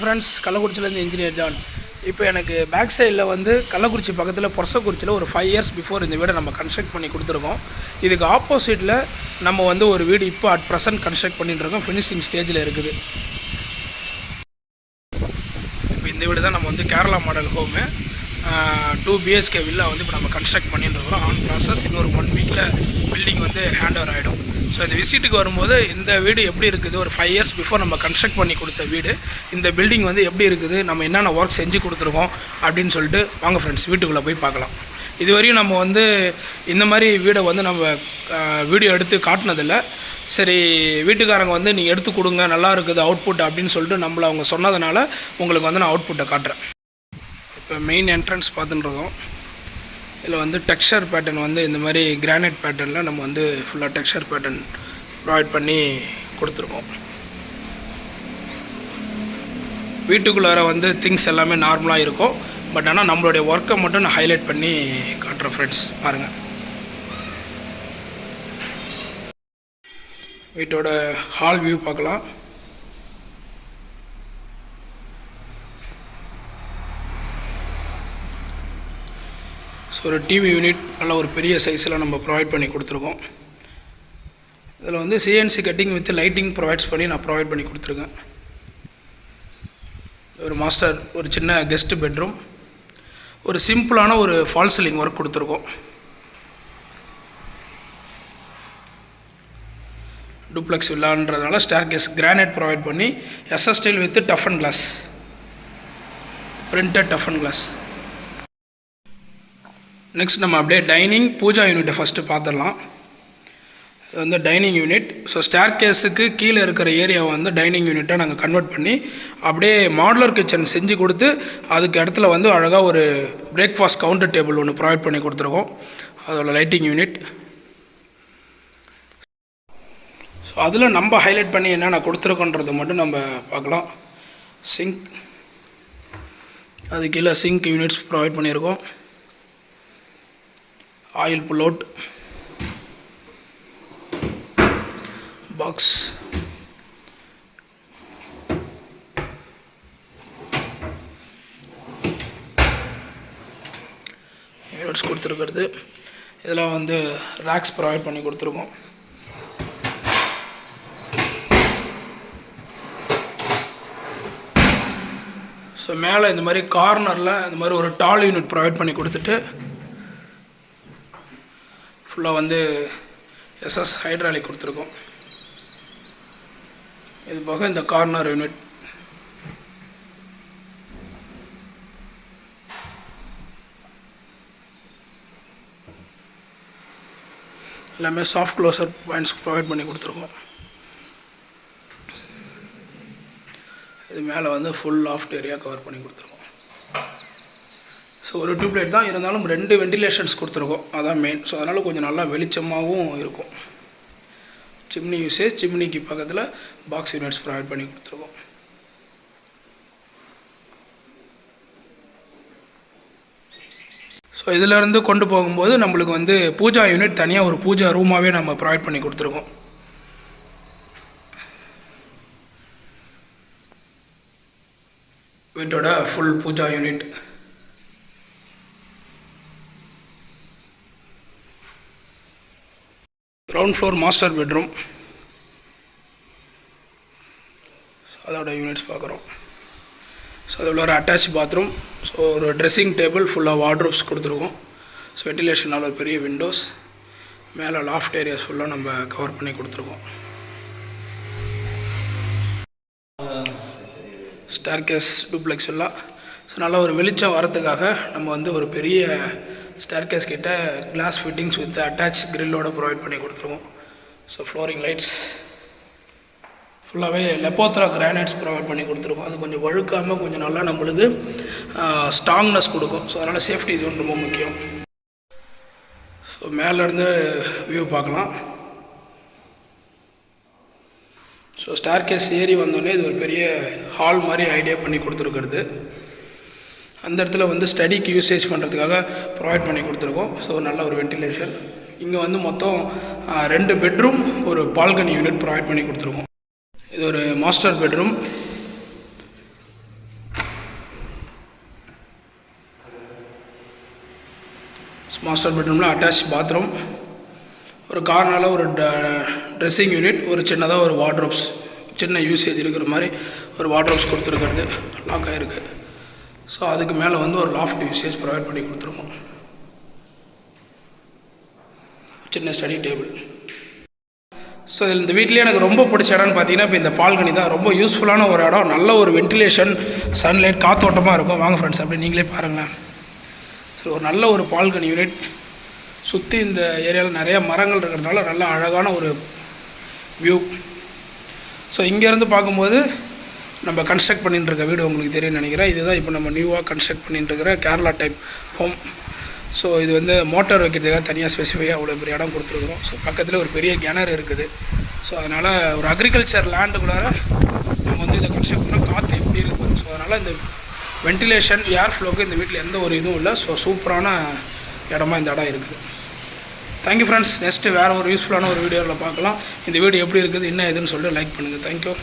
Friends கள்ளக்குறிச்சிலேருந்து engineer John இப்போ எனக்கு பேக் சைடில் வந்து கள்ளக்குறிச்சி பக்கத்தில் பொரசக்குறிச்சியில் ஒரு ஃபைவ் இயர்ஸ் பிஃபோர் இந்த வீடை நம்ம கன்ஸ்ட்ரக்ட் பண்ணி கொடுத்துருக்கோம். இதுக்கு ஆப்போசிட்டில் நம்ம வந்து ஒரு வீடு இப்போ அட் ப்ரெசன்ட் கன்ஸ்ட்ரக்ட் பண்ணிட்டு இருக்கோம். ஃபினிஷிங் ஸ்டேஜில் இருக்குது. இப்போ இந்த வீடு தான் நம்ம வந்து Kerala model home two BHK villa வந்து இப்போ நம்ம கன்ஸ்ட்ரக்ட் பண்ணிட்டு இருக்கிறோம். ஆன் ப்ராசஸ் இன்னொரு ஒன் வீக்கில் பில்டிங் வந்து ஹேண்ட் ஓவர் ஆகிடும் ஸோ இந்த விசிட்டுக்கு வரும்போது இந்த வீடு எப்படி இருக்குது? ஒரு ஃபைவ் இயர்ஸ் பிஃபோர் நம்ம கன்ஸ்ட்ரக்ட் பண்ணி கொடுத்த வீடு. இந்த பில்டிங் வந்து எப்படி இருக்குது? நம்ம என்னென்ன ஒர்க் செஞ்சு கொடுத்துருக்கோம்? அப்படின்னு சொல்லிட்டு வாங்க ஃப்ரெண்ட்ஸ் வீட்டுக்குள்ளே போய் பார்க்கலாம். இதுவரையும் நம்ம வந்து இந்த மாதிரி வீடை வந்து நம்ம வீடியோ எடுத்து காட்டினதில்லை. சரி வீட்டுக்காரங்க வந்து நீங்கள் எடுத்து கொடுங்க நல்லா இருக்குது அவுட்புட் அப்படின்னு சொல்லிட்டு நம்மளை அவங்க சொன்னதுனால உங்களுக்கு வந்து நான் அவுட்புட்டை காட்டுறேன். இப்போ மெயின் என்ட்ரன்ஸ் பார்த்துட்டுருக்கோம் இதில் வந்து டெக்ஸ்சர் பேட்டர்ன் வந்து இந்த மாதிரி கிரானைட் பேட்டர்னில் நம்ம வந்து ஃபுல்லாக டெக்ஸ்சர் பேட்டர்ன் ப்ரொவைட் பண்ணி கொடுத்துருக்கோம். வீட்டுக்குள்ளார வந்து திங்ஸ் எல்லாமே நார்மலாக இருக்கும். பட் ஆனால் நம்மளுடைய ஒர்க்கை மட்டும் நான் ஹைலைட் பண்ணி காட்டுறேன் ஃப்ரெண்ட்ஸ் பாருங்கள் வீட்டோட ஹால் வியூ பார்க்கலாம். ஸோ ஒரு டிவி யூனிட் நல்ல ஒரு பெரிய சைஸில் நம்ம ப்ரொவைட் பண்ணி கொடுத்துருக்கோம். இதில் வந்து CNC cutting with lighting provides பண்ணி நான் ப்ரொவைட் பண்ணி கொடுத்துருக்கேன். ஒரு மாஸ்டர் ஒரு சின்ன கெஸ்ட் பெட்ரூம் ஒரு சிம்பிளான ஒரு ஃபால் சீலிங் ஒர்க் கொடுத்துருக்கோம். டூப்ளெக்ஸ் வில்லான்றதுனால ஸ்டார் கேஸ் கிரானைட் ப்ரொவைட் பண்ணி SS style with toughen glass printed toughen glass next நம்ம அப்படியே டைனிங் பூஜா யூனிட்டை ஃபஸ்ட்டு பார்த்துடலாம். இது வந்து டைனிங் யூனிட் ஸோ ஸ்டேர் கேஸுக்கு கீழே இருக்கிற ஏரியாவை வந்து டைனிங் யூனிட்டாக நாங்கள் கன்வெர்ட் பண்ணி அப்படியே மாடுலர் கிச்சன் செஞ்சு கொடுத்து அதுக்கு இடத்துல வந்து அழகாக ஒரு பிரேக்ஃபாஸ்ட் கவுண்டர் டேபிள் ஒன்று ப்ரொவைட் பண்ணி கொடுத்துருக்கோம். அதோட லைட்டிங் யூனிட் ஸோ அதில் நம்ம ஹைலைட் பண்ணி என்னென்ன கொடுத்துருக்கோன்றதை மட்டும் நம்ம பார்க்கலாம். சிங்க் அது கீழே சிங்க் யூனிட்ஸ் ப்ரொவைட் பண்ணியிருக்கோம். Oil pull out box units கொடுத்துருக்கிறது. இதெல்லாம் வந்து ரேக்ஸ் ப்ரொவைட் பண்ணி கொடுத்துருக்கோம். ஸோ மேலே இந்த மாதிரி கார்னரில் இந்த மாதிரி ஒரு டால் யூனிட் ப்ரொவைட் பண்ணி கொடுத்துட்டு ஃபுல்லாக வந்து எஸ்எஸ் ஹைட்ராலிக் கொடுத்துருக்கோம். இது போக இந்த கார்னர் யூனிட் எல்லாமே சாஃப்ட் க்ளோசர் பாயிண்ட்ஸ் ப்ரொவைட் பண்ணி கொடுத்துருக்கோம். இது மேலே வந்து ஃபுல் ஆஃப்ட் ஏரியா கவர் பண்ணி கொடுத்துருக்கோம். ஸோ ஒரு டியூப்லைட் தான் இருந்தாலும் ரெண்டு வெண்டிலேஷன்ஸ் கொடுத்துருக்கோம். அதான் மெயின் ஸோ அதனால் கொஞ்சம் நல்லா வெளிச்சமாகவும் இருக்கும். சிம்னி யூசேஜ் சிம்னிக்கு பக்கத்தில் பாக்ஸ் யூனிட்ஸ் ப்ரொவைட் பண்ணி கொடுத்துருக்கோம். ஸோ இதிலேருந்து கொண்டு போகும்போது நம்மளுக்கு வந்து பூஜா யூனிட் தனியாக ஒரு பூஜா ரூமாகவே நம்ம ப்ரொவைட் பண்ணி கொடுத்துருக்கோம். வீட்டோட full pooja unit ground floor master bedroom அதோட யூனிட்ஸ் பார்க்குறோம். ஸோ அதில் ஒரு அட்டாச் பாத்ரூம் ஸோ ஒரு ட்ரெஸ்ஸிங் டேபிள் ஃபுல்லாக வார்ட்ரோப்ஸ் கொடுத்துருக்கோம். ஸோ வெண்டிலேஷனால் ஒரு பெரிய விண்டோஸ் மேலே லாஃப்ட் ஏரியாஸ் ஃபுல்லாக நம்ம கவர் பண்ணி கொடுத்துருக்கோம். ஸ்டார்கேஸ் டூப்ளெக்ஸ் எல்லாம். ஸோ நல்லா ஒரு வெளிச்சம் வரத்துக்காக நம்ம வந்து ஒரு பெரிய ஸ்டார்கேஸ் கிட்டே கிளாஸ் ஃபிட்டிங்ஸ் வித் அட்டாச் கிரில்லோட ப்ரொவைட் பண்ணி கொடுத்துருவோம். ஸோ ஃப்ளோரிங் லைட்ஸ் ஃபுல்லாகவே லெப்போத்ரா கிரானைட்ஸ் ப்ரொவைட் பண்ணி கொடுத்துருக்கோம் அது கொஞ்சம் வழுக்காமல் கொஞ்சம் நல்லா நம்மளுக்கு ஸ்ட்ராங்னஸ் கொடுக்கும். ஸோ அதனால் சேஃப்டி இது ரொம்ப முக்கியம். ஸோ மேலேருந்து வியூ பார்க்கலாம். ஸோ ஸ்டார் கேஸ் ஏறி வந்தோடனே இது ஒரு பெரிய ஹால் மாதிரி ஐடியா பண்ணி கொடுத்துருக்குறது. அந்த இடத்துல வந்து ஸ்டடிக்கு யூசேஜ் பண்ணுறதுக்காக ப்ரொவைட் பண்ணி கொடுத்துருக்கோம். ஸோ நல்ல ஒரு வென்டிலேஷன் இங்கே வந்து மொத்தம் ரெண்டு பெட்ரூம் ஒரு பால்கனி யூனிட் ப்ரொவைட் பண்ணி கொடுத்துருக்கோம். இது ஒரு மாஸ்டர் பெட்ரூம் மாஸ்டர் பெட்ரூமில் அட்டாச் பாத்ரூம் ஒரு கார்னரில் ஒரு ட ட்ரெஸ்ஸிங் யூனிட் ஒரு சின்னதாக ஒரு வாட்ரோப்ஸ் சின்ன யூசேஜ் இருக்கிற மாதிரி ஒரு வாட்ரோப்ஸ் கொடுத்துருக்கிறது. லாக் ஆகிருக்கு ஸோ அதுக்கு மேலே வந்து ஒரு லாஃப்ட் யூசேஜ் ப்ரொவைட் பண்ணி கொடுத்துருக்கோம். சின்ன ஸ்டடி டேபிள் ஸோ இதில் இந்த வீட்டிலேயே எனக்கு ரொம்ப பிடிச்ச இடம்னு பார்த்தீங்கன்னா இப்போ இந்த பால்கனி தான். ரொம்ப யூஸ்ஃபுல்லான ஒரு இடம். நல்ல ஒரு வென்டிலேஷன் சன்லைட் காத்தோட்டமாக இருக்கும். வாங்க ஃப்ரெண்ட்ஸ் அப்படி நீங்களே பாருங்களேன். ஸோ ஒரு நல்ல ஒரு பால்கனி யூனிட் சுற்றி இந்த ஏரியாவில் நிறைய மரங்கள் இருக்கிறதுனால நல்ல அழகான ஒரு வியூ ஸோ இங்கேருந்து பார்க்கும்போது நம்ம கன்ஸ்ட்ரக்ட் பண்ணிட்டு இருக்க வீடு உங்களுக்கு தெரியும்னு நினைக்கிறேன். இதுதான் இப்போ நம்ம நியூவாக கன்ஸ்ட்ரக்ட் பண்ணிட்டு இருக்கிற கேரளா டைப் ஹோம் ஸோ இது வந்து மோட்டார் வைக்கிறதுக்காக தனியாக ஸ்பெசிஃபிக்காக அவ்வளோ பெரிய இடம் கொடுத்துருக்குறோம். ஸோ பக்கத்தில் ஒரு பெரிய கிணறு இருக்குது. ஸோ அதனால் ஒரு அக்ரிகல்ச்சர் லேண்டுக்குள்ளார நம்ம வந்து இதை கன்ஸ்ட்ரக்ட் பண்ணால் காற்று எப்படி இருக்கும் ஸோ அதனால் இந்த வென்டிலேஷன் ஏர் ஃப்ளோக்கு இந்த வீட்டில் எந்த ஒரு இதுவும் இல்லை. ஸோ சூப்பரான இடமா இந்த இடம் இருக்குது. தேங்க்யூ ஃப்ரெண்ட்ஸ் நெக்ஸ்ட்டு வேறு ஒரு யூஸ்ஃபுல்லான ஒரு வீடியோவில் பார்க்கலாம். இந்த வீடியோ எப்படி இருக்குது என்ன ஏதுன்னு சொல்லிட்டு லைக் பண்ணுங்கள் தேங்க்யூ